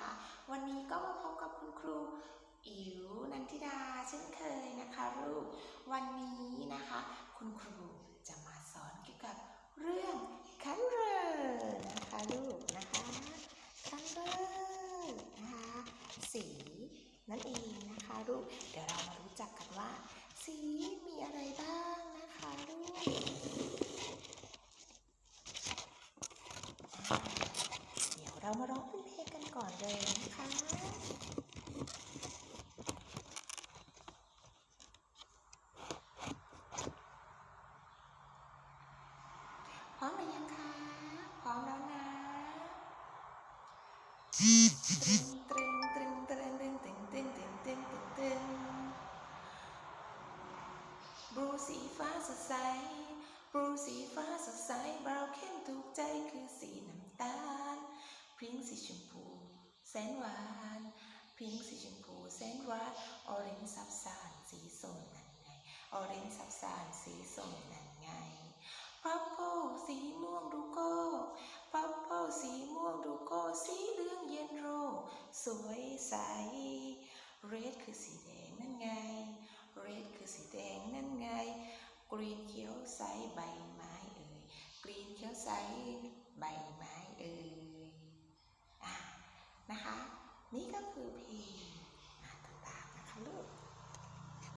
คนะคะ วันนี้ก็มาพบกับคุณครูอิ๋วนันทิดาเช่นเคยนะคะลูกวันนี้นะคะ คุณครูจะมาสอนเกี่ยวกับเรื่อง color นะคะลูกนะคะ color นะคะสีนั่นเองนะคะลูกเดี๋ยวเรามารู้จักกันว่า สีมีอะไรบ้างนะคะลูก เรามาร้องเป็นเพลงกันก่อนเลยนะคะพร้อมหรือยังคะพร้อมแล้วนะตรึงตรึงตรึงตรึงตรึงตรึงตรึงตรึงตรึงตรึงตรึงบลูสีฟ้าสดใสบลูสีฟ้าสด พริ้งสีชมพูแสนหวานพริ้งสีชมพูแสนหวานออเรนจ์ซับซ้อนสีส้มนั่นไงออเรนจ์ซับซ้อนสีส้มนั่นไงพับเพิลสีม่วงดูโก้พับเพิลสีม่วงดูโก้สีเหลืองเย็นโร สวยใสเรดคือสีแดงนั่นไงเรดคือสีแดงนั่นไงกรีนเขียวใสใบไม้เอ่ยกรีนเขียวใสใบไม้เออ